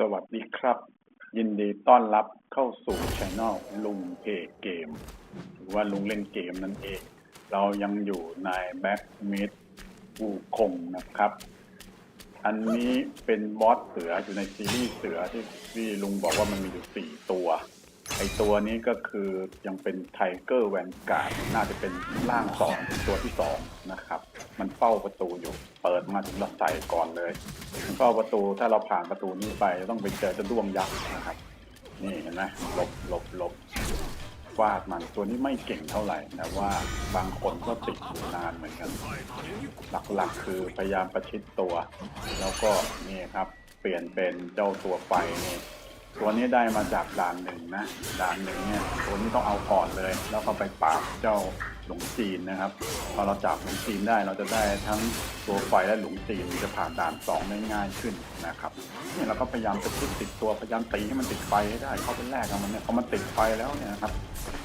สวัสดีครับ ยินดีต้อนรับเข้าสู่ช anel ลุงเพเกม หรือว่าลุงเล่นเกมนั่นเอง เรายังอยู่ในแบ็กมิดวูคงนะครับ อันนี้เป็นบอสเสืออยู่ในซีรีส์เสือที่ที่ลุงบอกว่ามันมีอยู่สี่ตัว ไอตัวนี้ก็คือยังเป็นไทเกอร์แวนการ์ดน่าจะเป็นร่างสองตัวที่สองนะครับ มันเฝ้าประตูอยู่ เปิดมาถึงเราใส่ก่อนเลยเฝ้าประตูถ้าเราผ่านประตูนี้ไปจะต้องไปเจอจะด้วงยักษ์นะครับ นี่เห็นไหมหลบหลบหลบวาดมันตัวนี้ไม่เก่งเท่าไหร่แต่ว่าบางคนก็ติดอยู่นานเหมือนกัน หลักๆคือพยายามประชิดตัว แล้วก็นี่ครับ เปลี่ยนเป็นเจ้าตัวไฟนี่ ตัวนี้ได้มาจากด่านหนึ่งนะด่านหนึ่งเนี่ยตัวนี้ต้องเอาก่อนเลย แล้วก็ไปปราบเจ้าหลงจีนนะครับ พอเราจับหลงจีนได้เราจะได้ทั้งตัวไฟและหลงจีนจะผ่านด่านสองได้ง่ายขึ้นนะครับเนี่ยเราก็พยายามจะพุดติดตัวพยายามตีให้มันติดไฟให้ได้เขาเป็นแรกอะมันเนี่ยพอมันติดไฟแล้วเนี่ยนะครับ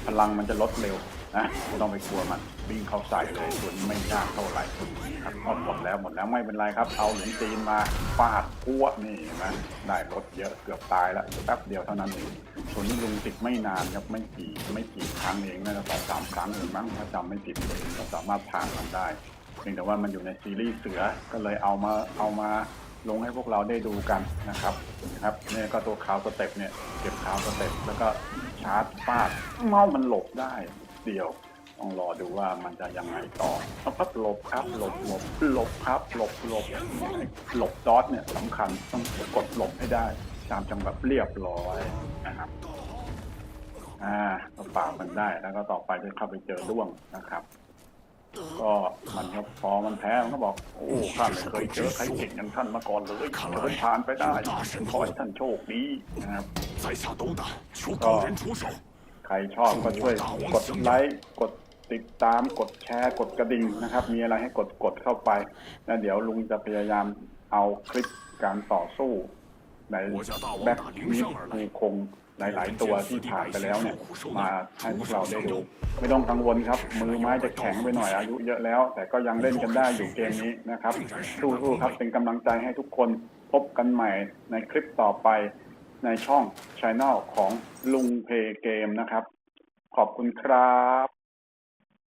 พลังมันจะลดเร็ว นะไม่ต้องไปกลัวมันวิ่งเข้าใส่เลยส่วนไม่ยากเท่าไหร่ครับหมดแล้วหมดแล้วไม่เป็นไรครับ เอาหลวงจีนมาฟาดพวนี่เห็นไหมได้ลดเยอะเกือบตายแล้วแป๊บเดียวเท่านั้นเองส่วนนี้ลุงติดไม่นานครับไม่กี่ไม่กี่ครั้งเองน่าจะสองสามครั้งเองมั้งถ้าจำไม่ผิดก็สามารถผ่านมันได้เพียงแต่ว่ามันอยู่ในซีรีส์เสือก็เลยเอามาเอามาลงให้พวกเราได้ดูกันนะครับนะครับเนี่ยก็ตัวขาวสเต็ปเนี่ยเก็บขาวสเต็ปแล้วก็ชาร์จฟาดเมามันหลบได้ เดียว ต้องรอดูว่ามันจะยังไงต่อเอาพับหลบครับหลบหลบหลบครับหลบหลบหลบดอทเนี่ยสำคัญต้องกดหลบให้ได้ ตามจังหวะเรียบร้อยนะครับอ่าเราปราบมันได้แล้วก็ต่อไปจะเข้าไปเจอด้วงนะครับ ก็มันก็พอมันแพ้มันก็บอก โอ้ข้าไม่เคยเจอใครเก่งอย่างท่านมาก่อนเลยเดินผ่านไปได้ขอให้ท่านโชคดีนะครับ在 รชอบก็ช่วยกดไลค์กดติดตามกดแชร์กดกระดิ่งนะครับ มีอะไรให้กดกดเข้าไปแล้วเดี๋ยวลุงจะพยายามเอาคลิปการต่อสู้ในแบ็คมิสมีคงหลาย ๆ ตัวที่ผ่านไปแล้วเนี่ยมาให้พวกเราได้ดูไม่ต้องกังวลครับ มือไม้จะแข็งไปหน่อยอายุเยอะแล้ว แต่ก็ยังเล่นกันได้อยู่เกมนี้นะครับสู้ๆครับเป็นกำลังใจให้ทุกคนพบกันใหม่ในคลิปต่อไป ในช่องช anel ของลุงเพเกมนะครับ ขอบคุณครับ